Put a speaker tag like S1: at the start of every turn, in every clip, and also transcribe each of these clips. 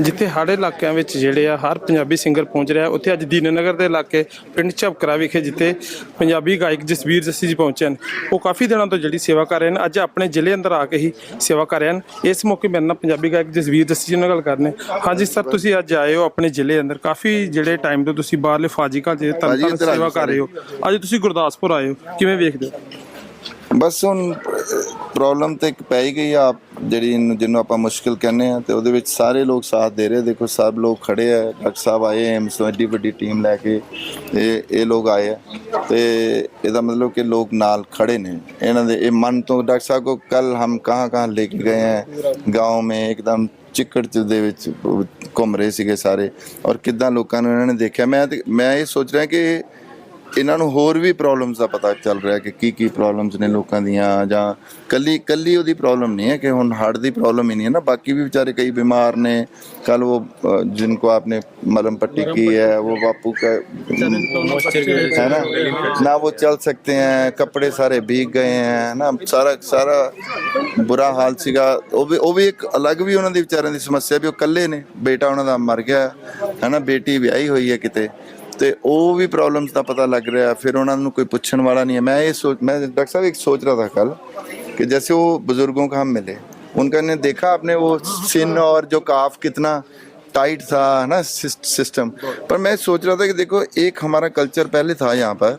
S1: ਜਿੱਥੇ ਹੜ੍ਹ ਇਲਾਕਿਆਂ ਵਿੱਚ ਜਿਹੜੇ ਆ ਹਰ ਪੰਜਾਬੀ ਸਿੰਗਰ ਪਹੁੰਚ ਰਿਹਾ ਉੱਥੇ ਅੱਜ ਦੀਨਨਗਰ ਦੇ ਇਲਾਕੇ ਪਿੰਡ ਝਪਕਰਾ ਵਿਖੇ ਜਿੱਥੇ ਪੰਜਾਬੀ ਗਾਇਕ ਜਸਵੀਰ ਜੱਸੀ ਜੀ ਪਹੁੰਚੇ ਹਨ। ਉਹ ਕਾਫੀ ਦਿਨਾਂ ਤੋਂ ਜਿਹੜੀ ਸੇਵਾ ਕਰ ਰਹੇ ਹਨ। ਅੱਜ ਆਪਣੇ ਜ਼ਿਲ੍ਹੇ ਅੰਦਰ ਆ ਕੇ ਹੀ ਸੇਵਾ ਕਰ ਰਹੇ ਹਨ। ਇਸ ਮੌਕੇ ਮੇਰੇ ਨਾਲ ਪੰਜਾਬੀ ਗਾਇਕ ਜਸਵੀਰ ਜੱਸੀ ਜੀ ਨਾਲ ਗੱਲ ਕਰਨੇ ਹਾਂਜੀ ਸਰ ਤੁਸੀਂ ਅੱਜ ਆਏ ਹੋ ਆਪਣੇ ਜ਼ਿਲ੍ਹੇ ਅੰਦਰ। ਕਾਫੀ ਜਿਹੜੇ ਟਾਈਮ ਤੋਂ ਤੁਸੀਂ ਬਾਹਰਲੇ ਫਾਜ਼ਿਲਕਾ ਜੇ ਤਨ ਤਨ
S2: ਇੱਧਰ ਆ
S1: ਸੇਵਾ ਕਰ ਰਹੇ ਹੋ। ਅੱਜ ਤੁਸੀਂ ਗੁਰਦਾਸਪੁਰ ਆਏ ਹੋ। ਕਿਵੇਂ ਵੇਖਦੇ ਹੋ?
S2: ਬਸ ਹੁਣ ਪ੍ਰੋਬਲਮ ਤੇ ਇੱਕ ਪੈ ਹੀ ਗਈ ਆ ਆਪ ਜਿਹੜੀ ਇਹਨੂੰ- ਜਿਹਨੂੰ ਆਪਾਂ ਮੁਸ਼ਕਿਲ ਕਹਿੰਦੇ ਆ ਤੇ ਉਹਦੇ ਵਿੱਚ ਸਾਰੇ ਲੋਕ ਸਾਥ ਦੇ ਰਹੇ ਦੇਖੋ ਸਭ ਲੋਕ ਖੜੇ ਆ ਡਾਕਟਰ ਸਾਹਿਬ ਆਏ ਐਮਸ ਤੋਂ ਐਡੀ ਵੱਡੀ ਟੀਮ ਲੈ ਕੇ ਇਹ ਇਹ ਲੋਕ ਆਏ ਆ ਤੇ ਇਹਦਾ ਮਤਲਬ ਕਿ ਲੋਕ ਨਾਲ ਖੜੇ ਨੇ ਇਹਨਾਂ ਦੇ ਇਹ ਮਨ ਤੋਂ ਡਾਕਟਰ ਸਾਹਿਬ ਕੋ ਕੱਲ ਹਮ ਕਹਾਂ ਕਹਾਂ ਲੈ ਕੇ ਗਏ ਹੈ گاؤں में ਇੱਕਦਮ ਚਿੱਕੜ ਚ ਦੇ ਵਿੱਚ ਉਹ ਘੁੰਮ ਰਹੇ ਸੀਗੇ ਸਾਰੇ ਔਰ ਕਿੱਦਾਂ ਲੋਕਾਂ ਨੂੰ ਇਹਨਾਂ ਨੇ ਦੇਖਿਆ ਮੈਂ ਤੇ- ਮੈਂ ਇਹ ਸੋਚ ਰਿਹਾ ਕਿ ਇਹਨਾਂ ਨੂੰ ਹੋਰ ਵੀ ਪ੍ਰੋਬਲਮਸ ਦਾ ਪਤਾ ਚੱਲ ਰਿਹਾ ਕਿ ਕੀ ਕੀ ਪ੍ਰੋਬਲਮਸ ਨੇ ਲੋਕਾਂ ਦੀਆਂ ਜਾਂ ਕੱਲੀ ਕੱਲੀ ਉਹਦੀ ਪ੍ਰੋਬਲਮ ਨਹੀਂ ਹੈ ਕਿ ਹੁਣ ਹਾਰਟ ਦੀ ਪ੍ਰੋਬਲਮ ਹੀ ਨਹੀਂ ਹੈ ਨਾ ਬਾਕੀ ਵੀ ਵਿਚਾਰੇ ਕਈ ਬਿਮਾਰ ਨੇ कल वो अ, जिनको आपने मलम पट्टी की है वो बापू का है ना ना वो चल सकते हैं कपड़े सारे भीग गए हैं ना सारा सारा ਬੁਰਾ ਹਾਲ ਸੀਗਾ ਉਹ ਵੀ ਉਹ ਵੀ ਇੱਕ ਅਲੱਗ ਵੀ ਉਹਨਾਂ ਦੀ ਵਿਚਾਰਿਆਂ ਦੀ ਸਮੱਸਿਆ ਵੀ ਉਹ ਇਕੱਲੇ ਨੇ ਬੇਟਾ ਉਹਨਾਂ ਦਾ ਮਰ ਗਿਆ ਹੈ ਨਾ ਬੇਟੀ ਵਿਆਹੀ ਹੋਈ ਹੈ ਕਿਤੇ ਤੇ ਉਹ ਵੀ ਪ੍ਰੋਬਲਮਸ ਦਾ ਪਤਾ ਲੱਗ ਰਿਹਾ ਫਿਰ ਉਹਨਾਂ ਨੂੰ ਕੋਈ ਪੁੱਛਣ ਵਾਲਾ नहीं है मैं ये सोच मैं डॉक्टर साहब एक सोच रहा था कल कि जैसे वो बुजुर्गों का हम मिले उनका ने देखा आपने वो सिन और जो काफ कितना टाइट था है ना सिस्टम पर मैं सोच रहा था कि देखो एक हमारा कल्चर पहले था यहाँ पर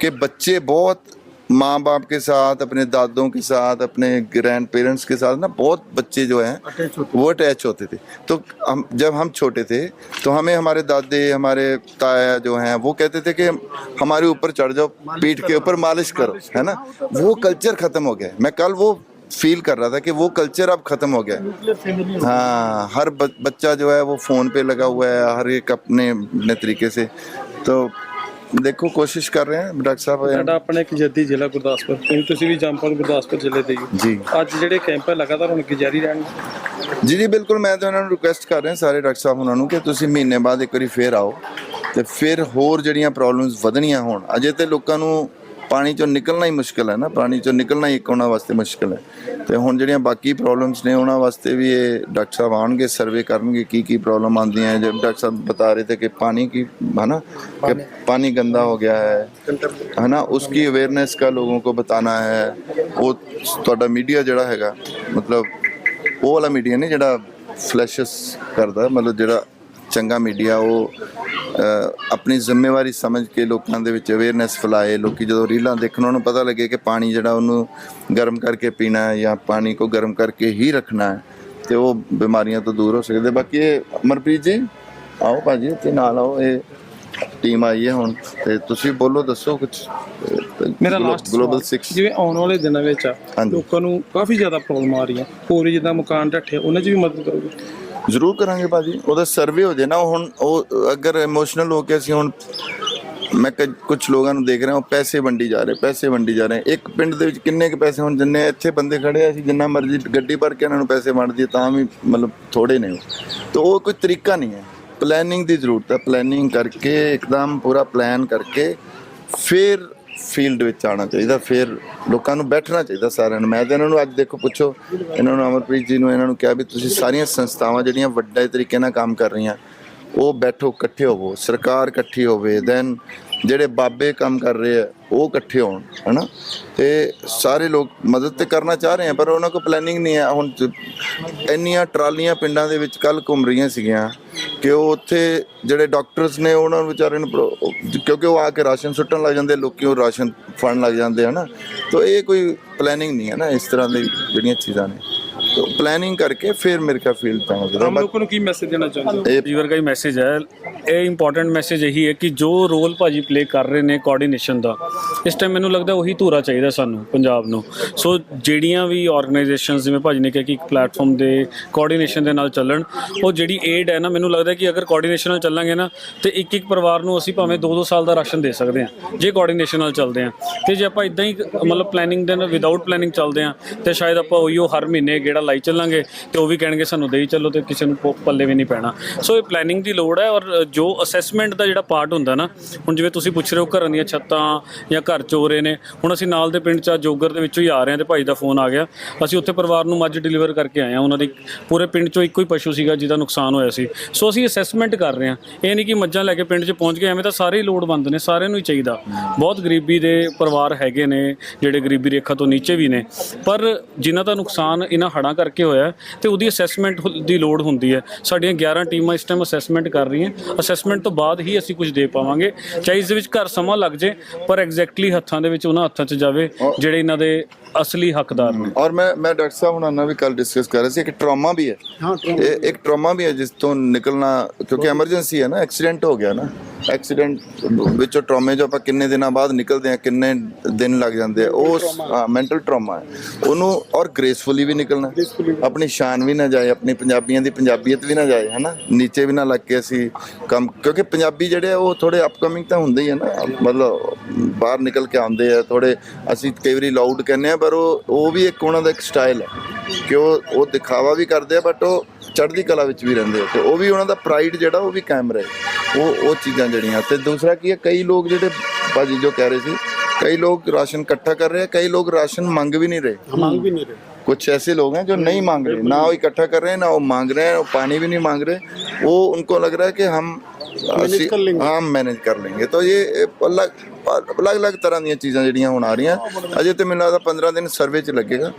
S2: कि बच्चे बहुत माँ बाप के साथ अपने दादों के साथ अपने ग्रैंड पेरेंट्स के साथ ना बहुत बच्चे जो हैं वो अटैच होते थे। तो हम जब हम छोटे थे तो हमें हमारे दादे हमारे ताया जो हैं वो कहते थे कि हमारे ऊपर चढ़ जाओ पीठ के ऊपर मालिश करो है ना? वो कल्चर खत्म हो गया। मैं कल वो फील कर रहा था कि वो कल्चर अब खत्म हो गया। हाँ हर बच्चा जो है वो फ़ोन पे लगा हुआ है हर एक अपने अपने तरीके से। तो ਦੇਖੋ ਕੋਸ਼ਿਸ਼ ਕਰ ਰਹੇ ਹਾਂ ਡਾਕਟਰ ਸਾਹਿਬ
S1: ਸਾਡਾ ਆਪਣਾ ਇੱਕ ਜੱਦੀ ਜ਼ਿਲ੍ਹਾ ਗੁਰਦਾਸਪੁਰ ਤੁਸੀਂ ਵੀ ਜੰਪਲ ਗੁਰਦਾਸਪੁਰ ਜ਼ਿਲ੍ਹੇ ਦੇ
S2: ਜੀ।
S1: ਅੱਜ ਜਿਹੜੇ ਕੈਂਪ ਹੈ ਲਗਾਤਾਰ ਹੁਣ ਕਿ ਜਾਰੀ ਰਹਿਣਗੇ।
S2: ਜੀ ਜੀ ਬਿਲਕੁਲ ਮੈਂ ਤਾਂ ਉਹਨਾਂ ਨੂੰ ਰਿਕੁਐਸਟ ਕਰ ਰਿਹਾ ਸਾਰੇ ਡਾਕਟਰ ਸਾਹਿਬ ਉਹਨਾਂ ਨੂੰ ਕਿ ਤੁਸੀਂ ਮਹੀਨੇ ਬਾਅਦ ਇੱਕ ਵਾਰੀ ਫੇਰ ਆਓ ਤੇ ਫਿਰ ਹੋਰ ਜਿਹੜੀਆਂ ਪ੍ਰੋਬਲਮਸ ਵਧਣੀਆਂ ਹੋਣ ਅਜੇ ਤੇ ਲੋਕਾਂ ਨੂੰ ਪਾਣੀ ਚੋਂ ਨਿਕਲਣਾ ਹੀ ਮੁਸ਼ਕਲ ਹੈ ਨਾ ਪਾਣੀ ਚੋਂ ਨਿਕਲਣਾ ਹੀ ਇੱਕ ਉਹਨਾਂ ਵਾਸਤੇ ਮੁਸ਼ਕਲ ਹੈ ਤੇ ਹੁਣ ਜਿਹੜੀਆਂ ਬਾਕੀ ਪ੍ਰੋਬਲਮਸ ਨੇ ਉਹਨਾਂ ਵਾਸਤੇ ਵੀ ਇਹ ਡਾਕਟਰ ਸਾਹਿਬ ਆਉਣਗੇ ਸਰਵੇ ਕਰਨਗੇ ਕੀ ਕੀ ਪ੍ਰੋਬਲਮ ਆਉਂਦੀਆਂ ਹੈ ਜਿਵੇਂ ਡਾਕਟਰ ਸਾਹਿਬ बता रहे थे कि पानी की है ना कि पानी गंदा हो गया है है ना उसकी अवेयरनेस का लोगों को बताना है वो ਤੁਹਾਡਾ ਮੀਡੀਆ ਜਿਹੜਾ ਹੈਗਾ ਮਤਲਬ ਉਹ ਵਾਲਾ ਮੀਡੀਆ ਨਹੀਂ ਜਿਹੜਾ ਫਲੈਸ਼ਸ ਕਰਦਾ ਮਤਲਬ ਜਿਹੜਾ ਚੰਗਾ ਮੀਡੀਆ ਉਹ ਆਪਣੀ ਜ਼ਿੰਮੇਵਾਰੀ ਸਮਝ ਕੇ ਲੋਕਾਂ ਦੇ ਵਿੱਚ ਅਵੇਅਰਨੈਸ ਫੈਲਾਏ ਲੋਕੀ ਜਦੋਂ ਰੀਲਾਂ ਦੇਖਣ ਉਹਨਾਂ ਨੂੰ ਪਤਾ ਲੱਗੇ ਕਿ ਪਾਣੀ ਜਿਹੜਾ ਉਹਨੂੰ ਗਰਮ ਕਰਕੇ ਪੀਣਾ ਹੈ ਜਾਂ ਪਾਣੀ ਕੋ ਗਰਮ ਕਰਕੇ ਹੀ ਰੱਖਣਾ ਹੈ ਤੇ ਉਹ ਬਿਮਾਰੀਆਂ ਤੋਂ ਦੂਰ ਹੋ ਸਕਦੇ। ਬਾਕੀ ਇਹ ਅਮਰਪ੍ਰੀਤ ਜੀ ਆਓ ਭਾਜੀ ਤੇ ਨਾਲ ਆਓ ਇਹ ਟੀਮ ਆਈ ਹੈ ਹੁਣ ਤੇ ਤੁਸੀਂ ਬੋਲੋ ਦੱਸੋ ਕੁਝ
S1: ਮੇਰਾ ਲਾਸਟ
S2: ਗਲੋਬਲ 6
S1: ਜਿਵੇਂ ਆਉਣ ਵਾਲੇ ਦਿਨਾਂ ਵਿੱਚ। ਲੋਕਾਂ ਨੂੰ ਕਾਫੀ ਜ਼ਿਆਦਾ ਪ੍ਰੋਬਲਮ ਆ ਰਹੀਆਂ ਹੋਰ ਜਿੱਦਾਂ ਮਕਾਨ ਢੱਠੇ ਉਹਨਾਂ 'ਚ ਵੀ ਮਦਦ ਕਰੋਗੇ?
S2: ਜ਼ਰੂਰ ਕਰਾਂਗੇ ਭਾਜੀ। ਉਹਦਾ ਸਰਵੇ ਹੋ ਜੇ ਨਾ, ਉਹ ਹੁਣ ਉਹ ਅਗਰ ਇਮੋਸ਼ਨਲ ਹੋ ਕੇ ਅਸੀਂ ਹੁਣ ਮੈਂ ਕੁਝ ਲੋਕਾਂ ਨੂੰ ਦੇਖ ਰਿਹਾ, ਉਹ ਪੈਸੇ ਵੰਡੀ ਜਾ ਰਹੇ, ਪੈਸੇ ਵੰਡੀ ਜਾ ਰਹੇ। ਇੱਕ ਪਿੰਡ ਦੇ ਵਿੱਚ ਕਿੰਨੇ ਕੁ ਪੈਸੇ ਹੁਣ ਜਿੰਨੇ ਇੱਥੇ ਬੰਦੇ ਖੜੇ ਆ, ਅਸੀਂ ਜਿੰਨਾ ਮਰਜ਼ੀ ਗੱਡੀ ਭਰ ਕੇ ਇਹਨਾਂ ਨੂੰ ਪੈਸੇ ਵੰਡ ਦਈਏ, ਤਾਂ ਵੀ ਮਤਲਬ ਥੋੜੇ ਨੇ ਉਹ। ਤਾਂ ਉਹ ਕੋਈ ਤਰੀਕਾ ਨਹੀਂ ਹੈ। ਪਲੈਨਿੰਗ ਦੀ ਜ਼ਰੂਰਤ ਹੈ ਪਲੈਨਿੰਗ ਕਰਕੇ, ਇੱਕਦਮ ਪੂਰਾ ਪਲਾਨ ਕਰਕੇ, ਫਿਰ ਫੀਲਡ ਵਿੱਚ ਆਉਣਾ ਚਾਹੀਦਾ, ਫਿਰ ਲੋਕਾਂ ਨੂੰ ਬੈਠਣਾ ਚਾਹੀਦਾ ਸਾਰਿਆਂ ਨੂੰ। ਮੈਂ ਤਾਂ ਇਹਨਾਂ ਨੂੰ ਅੱਜ ਦੇਖੋ ਪੁੱਛੋ, ਇਹਨਾਂ ਨੂੰ ਅਮਰਪ੍ਰੀਤ ਜੀ ਨੂੰ, ਇਹਨਾਂ ਨੂੰ ਕਿਹਾ ਵੀ ਤੁਸੀਂ ਸਾਰੀਆਂ ਸੰਸਥਾਵਾਂ ਜਿਹੜੀਆਂ ਵੱਡੇ ਤਰੀਕੇ ਨਾਲ ਕੰਮ ਕਰ ਰਹੀਆਂ, ਉਹ ਬੈਠੋ, ਇਕੱਠੇ ਹੋਵੋ। ਸਰਕਾਰ ਇਕੱਠੀ ਹੋਵੇ ਦੈਨ ਜਿਹੜੇ ਬਾਬੇ ਕੰਮ ਕਰ ਰਹੇ ਆ, ਉਹ ਇਕੱਠੇ ਹੋਣ, ਹਨਾ? ਤੇ ਸਾਰੇ ਲੋਕ ਮਦਦ ਤੇ ਕਰਨਾ ਚਾਹ ਰਹੇ ਆ, ਪਰ ਉਹਨਾਂ ਕੋਲ ਪਲੈਨਿੰਗ ਨਹੀਂ ਹੈ ਹੁਣ ਇੰਨੀਆਂ ਟਰਾਲੀਆਂ ਪਿੰਡਾਂ ਦੇ ਵਿੱਚ ਕੱਲ ਘੁੰਮ ਰਹੀਆਂ ਸੀਗੀਆਂ ਕਿ ਉਹ ਉੱਥੇ ਜਿਹੜੇ ਡਾਕਟਰਸ ਨੇ ਉਹਨਾਂ ਨੂੰ ਵਿਚਾਰੇ ਨੂੰ ਪ੍ਰੋ- ਕਿਉਂਕਿ ਉਹ ਆ ਕੇ ਰਾਸ਼ਨ ਸੁੱਟਣ ਲੱਗ ਜਾਂਦੇ, ਲੋਕੀ ਉਹ ਰਾਸ਼ਨ ਫੜਨ ਲੱਗ ਜਾਂਦੇ, ਹਨਾ? ਤਾਂ ਇਹ ਕੋਈ ਪਲੈਨਿੰਗ ਨਹੀਂ ਹੈ ਨਾ ਇਸ ਤਰ੍ਹਾਂ ਦੀ ਜਿਹੜੀਆਂ ਚੀਜ਼ਾਂ ਨੇ। ਪਲੈਨਿੰਗ ਕਰਕੇ ਫਿਰ ਮੇਰੇ ਖਿਆਲ ਫੀਲਡ ਤਾਂ ਹੋਵੇਗਾ
S1: ਆਮ ਲੋਕਾਂ ਨੂੰ ਕੀ ਮੈਸੇਜ ਦੇਣਾ ਚਾਹੁੰਦੇ ਹੋ?
S2: ਇਹ
S3: ਦਾ ਹੀ ਮੈਸੇਜ ਹੈ। ਇਹ ਇੰਪੋਰਟੈਂਟ ਮੈਸੇਜ ਇਹੀ ਹੈ ਕਿ ਜੋ ਰੋਲ ਭਾਜੀ ਪਲੇ ਕਰ ਰਹੇ ਨੇ ਕੋਆਰਡੀਨੇਸ਼ਨ ਦਾ ਇਸ ਟਾਈਮ ਮੈਨੂੰ ਲੱਗਦਾ ਉਹੀ ਧੂਰਾ ਚਾਹੀਦਾ ਸਾਨੂੰ ਪੰਜਾਬ ਨੂੰ। ਸੋ ਜਿਹੜੀਆਂ ਵੀ ਆਰਗੇਨਾਈਜੇਸ਼ਨਸ ਜਿਵੇਂ ਭਾਜੀ ਨੇ ਕਿਹਾ ਕਿ ਇੱਕ ਪਲੇਟਫਾਰਮ ਦੇ ਕੋਆਰਡੀਨੇਸ਼ਨ ਦੇ ਨਾਲ ਚੱਲਣ ਉਹ ਜਿਹੜੀ ਏਡ ਹੈ ਨਾ ਮੈਨੂੰ ਲੱਗਦਾ ਕਿ ਅਗਰ ਕੋਆਰਡੀਨੇਸ਼ਨ ਨਾਲ ਚੱਲਾਂਗੇ ਨਾ ਤੇ ਇੱਕ ਇੱਕ ਪਰਿਵਾਰ ਨੂੰ ਅਸੀਂ ਭਾਵੇਂ 2-2 ਸਾਲ ਦਾ ਰਾਸ਼ਨ ਦੇ ਸਕਦੇ ਹਾਂ ਜੇ ਕੋਆਰਡੀਨੇਸ਼ਨ ਨਾਲ ਚੱਲਦੇ ਹਾਂ। ਤੇ ਜੇ ਆਪਾਂ ਇਦਾਂ ਹੀ ਮਤਲਬ ਪਲੈਨਿੰਗ ਦੇ ਨਾਲ ਵਿਦਆਊਟ ਪਲੈਨਿੰਗ ਚੱਲਦੇ ਹਾਂ ਤੇ ਸ਼ਾਇਦ ਆਪਾਂ ਉਹੀਓ ਹਰ ਮਹੀਨੇ ਗੇੜਾ ਲਾਈ ਚੱਲਾਂਗੇ ਤੇ ਉਹ ਵੀ ਕਹਿਣਗੇ ਸਾਨੂੰ ਦੇਈ ਚੱਲੋ ਤੇ ਕਿਸੇ ਨੂੰ ਪ- ਪੱਲੇ ਵੀ ਨਹੀਂ ਪੈਣਾ। ਸੋ ਇਹ ਪਲੈਨਿੰਗ ਦੀ ਲੋੜ ਹੈ ਔਰ ਜੋ ਅਸੈਸਮੈਂਟ ਦਾ ਜਿਹੜਾ ਪਾਰਟ ਹੁੰਦਾ ਨਾ, ਹੁਣ ਜਿਵੇਂ ਤੁਸੀਂ ਪੁੱਛ ਰਹੇ ਹੋ ਘਰਾਂ ਦੀਆਂ ਛੱਤਾਂ ਜਾਂ ਘਰ ਚੋਰੇ ਨੇ, ਹੁਣ ਅਸੀਂ ਨਾਲ ਦੇ ਪਿੰਡ ਚ ਆ ਜੋਗਰ ਦੇ ਵਿੱਚੋਂ ਹੀ ਆ ਰਹੇ ਹਾਂ ਤੇ ਭਾਈ ਦਾ ਫੋਨ ਆ ਗਿਆ। ਅਸੀਂ ਉੱਥੇ ਪਰਿਵਾਰ ਨੂੰ ਮੱਝ ਡਿਲੀਵਰ ਕਰਕੇ ਆਏ ਹਾਂ। ਉਹਨਾਂ ਦੀ ਪੂਰੇ ਪਿੰਡ ਚੋਂ ਇੱਕੋ ਹੀ ਪਸ਼ੂ ਸੀਗਾ ਜਿਹਦਾ ਨੁਕਸਾਨ ਹੋਇਆ ਸੀ। ਸੋ ਅਸੀਂ ਅਸੈਸਮੈਂਟ ਕਰ ਰਹੇ ਹਾਂ। ਇਹ ਨਹੀਂ ਕਿ ਮੱਝਾਂ ਲੈ ਕੇ ਪਿੰਡ 'ਚ ਪਹੁੰਚ ਗਏ, ਐਵੇਂ ਤਾਂ ਸਾਰੇ ਹੀ ਲੋੜਵੰਦ ਨੇ, ਸਾਰਿਆਂ ਨੂੰ ਹੀ ਚਾਹੀਦਾ। ਬਹੁਤ ਗਰੀਬੀ ਦੇ ਪਰਿਵਾਰ ਹੈਗੇ ਨੇ, ਜਿਹੜੇ ਗਰੀਬੀ ਰੇਖਾ ਤੋਂ ਨੀਚੇ ਵੀ ਨੇ। ਪਰ ਜਿਨ੍ਹਾਂ ਦਾ ਨੁਕਸਾਨ ਇਹਨਾਂ ਹੜ੍ਹਾਂ ਕਰਕੇ ਹੋਇਆ ਤੇ ਉਹਦੀ ਅਸੈਸਮੈਂਟ ਦੀ ਲੋੜ ਹੁੰਦੀ ਹੈ। ਸਾਡੀਆਂ 11 ਟੀਮਾਂ ਇਸ ਟਾਈਮ ਅਸੈਸਮੈਂਟ ਕਰ ਰਹੀਆਂ। ਅਸੈਸਮੈਂਟ ਤੋਂ ਬਾਅਦ ਹੀ ਅਸੀਂ ਕੁਝ ਦੇ ਪਾਵਾਂਗੇ। ਚਾਹੇ ਇਸ ਦੇ ਵਿੱਚ ਘਰ ਸਮਾਂ ਲੱਗ ਜੇ ਪਰ ਐਗਜ਼ੈਕਟਲੀ ਹੱਥਾਂ ਦੇ ਵਿੱਚ ਉਹਨਾਂ ਹੱਥਾਂ 'ਚ ਜਾਵੇ ਜਿਹੜੇ ਇਹਨਾਂ ਦੇ ਅਸਲੀ ਹੱਕਦਾਰ ਨੇ।
S2: ਔਰ ਮੈਂ ਮੈਂ ਡਾਕਟਰ ਸਾਹਿਬ ਹੁਣਾਂ ਨਾਲ ਵੀ ਕੱਲ ਡਿਸਕਸ ਕਰ ਰਿਹਾ ਸੀ। ਇੱਕ ਟਰਾਮਾ ਵੀ ਹੈ। ਇਹ ਇੱਕ ਟਰਾਮਾ ਵੀ ਹੈ ਜਿਸ ਤੋਂ ਨਿਕਲਣਾ ਕਿਉਂਕਿ ਐਮਰਜੈਂਸੀ ਹੈ ਨਾ ਐਕਸੀਡੈਂਟ ਹੋ ਗਿਆ ਨਾ। ਐਕਸੀਡੈਂਟ ਵਿੱਚੋਂ ਟਰਾਮੇ ਜੋ ਆਪਾਂ ਕਿੰਨੇ ਦਿਨਾਂ ਬਾਅਦ ਨਿਕਲਦੇ ਆ ਕਿੰਨੇ ਦਿਨ ਲੱਗ ਜਾਂਦੇ ਆ ਉਹ ਮੈਂਟਲ ਟਰਾਮਾ ਹੈ ਉਹਨੂੰ ਔਰ ਗ੍ਰੇਸਫੁਲੀ ਵੀ ਨਿਕਲਣਾ। ਆਪਣੀ ਸ਼ਾਨ ਵੀ ਨਾ ਜਾਏ ਆਪਣੀ ਪੰਜਾਬੀਆਂ ਦੀ ਪੰਜਾਬੀਅਤ ਵੀ ਨਾ ਜਾਏ ਹਨਾ? ਨੀਚੇ ਵੀ ਨਾ ਲੱਗ ਕੇ ਅਸੀਂ ਕੰਮ ਕਿਉਂਕਿ ਪੰਜਾਬੀ ਜਿਹੜੇ ਆ ਉਹ ਥੋੜੇ ਅਪਕਮਿੰਗ ਤਾਂ ਹੁੰਦੇ ਹੀ ਆ ਨਾ। ਮਤਲਬ ਬਾਹਰ ਨਿਕਲ ਕੇ ਆਉਂਦੇ ਆ ਥੋੜੇ ਅਸੀਂ ਕਈ ਵਾਰੀ ਲਾਊਡ ਕਹਿੰਦੇ ਆ ਪਰ ਉਹ ਉਹ ਵੀ ਇੱਕ ਉਹਨਾਂ ਦਾ ਇੱਕ ਸਟਾਈਲ ਹੈ ਕਿ ਉਹ ਉਹ ਦਿਖਾਵਾ ਵੀ ਕਰਦੇ ਆ ਬਟ ਉਹ ਚੜ੍ਹਦੀ ਕਲਾ ਵਿੱਚ ਵੀ ਰਹਿੰਦੇ ਆ ਤੇ ਉਹ ਵੀ ਉਹਨਾਂ ਦਾ ਪ੍ਰਾਈਡ ਜਿਹੜਾ ਉਹ ਵੀ ਕਾਇਮ ਰਹੇ ਉਹ ਉਹ ਚੀਜ਼ਾਂ ਜਿਹੜੀਆਂ ਤੇ ਦੂਸਰਾ ਕੀ ਹੈ ਕਈ ਲੋਕ ਜਿਹੜੇ ਭਾਜੀ ਜੋ ਕਹਿ ਰਹੇ ਸੀ ਕਈ ਲੋਕ ਰਾਸ਼ਨ ਇਕੱਠਾ ਕਰ ਰਹੇ ਆ ਕਈ ਲੋਕ ਰਾਸ਼ਨ ਮੰਗ ਵੀ ਨਹੀਂ ਰਹੇ
S4: मांग भी नहीं रहे
S2: कुछ ऐसे लोग हैं जो नहीं मांग रहे ना वो इकट्ठा कर रहे हैं ना वो मांग रहे हैं वो पानी भी नहीं मांग रहे वो उनको लग रहा है कि हम ਅਸੀਂ ਹਾਂ ਮੈਨੇਜ ਕਰ ਲਾਂਗੇ। ਤਾਂ ਇਹ ਅਲੱਗ ਅਲੱਗ ਅਲੱਗ ਤਰ੍ਹਾਂ ਦੀਆਂ ਚੀਜ਼ਾਂ ਜਿਹੜੀਆਂ ਹੁਣ ਆ ਰਹੀਆਂ। ਅਜੇ ਤੇ ਮੈਨੂੰ ਲੱਗਦਾ 15 ਦਿਨ ਸਰਵੇ 'ਚ ਲੱਗੇਗਾ।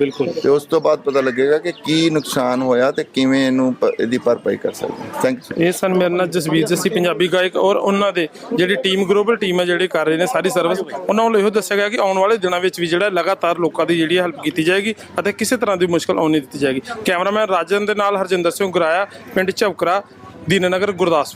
S2: ਤੇ ਉਸ ਤੋਂ ਬਾਅਦ ਪਤਾ ਲੱਗੇਗਾ ਕਿ ਕੀ ਨੁਕਸਾਨ ਹੋਇਆ ਤੇ ਕਿਵੇਂ ਇਹਨੂੰ ਇਹਦੀ ਭਰਪਾਈ ਕਰ ਸਕਦੇ ਥੈਂਕ ਯੂ
S1: ਇਹ ਸਨ ਮੇਰੇ ਨਾਲ ਜਸਵੀਰ ਜੱਸੀ ਪੰਜਾਬੀ ਗਾਇਕ ਔਰ ਉਹਨਾਂ ਦੇ ਜਿਹੜੀ ਟੀਮ ਗਰੋਬਲ ਟੀਮ ਹੈ ਜਿਹੜੇ ਕਰ ਰਹੇ ਨੇ ਸਾਰੀ ਸਰਵਿਸ ਉਹਨਾਂ ਨੂੰ ਇਹੋ ਦੱਸਿਆ ਗਿਆ ਕਿ ਆਉਣ ਵਾਲੇ ਦਿਨਾਂ ਵਿੱਚ ਵੀ ਜਿਹੜਾ ਲਗਾਤਾਰ ਲੋਕਾਂ ਦੀ ਜਿਹੜੀ ਹੈਲਪ ਕੀਤੀ ਜਾਏਗੀ ਅਤੇ ਕਿਸੇ ਤਰ੍ਹਾਂ ਦੀ ਮੁਸ਼ਕਲ ਆਉਣੀ ਦਿੱਤੀ ਜਾਏਗੀ। ਕੈਮਰਾਮੈਨ ਰਾਜਨ ਦੇ ਨਾਲ ਹਰਜਿੰਦਰ ਸਿੰਘ ਗੁਰਾਇਆ ਪਿੰਡ ਝਵਕਰਾ ਦੀਨਨਗਰ ਗੁਰਦਾਸਪੁਰ।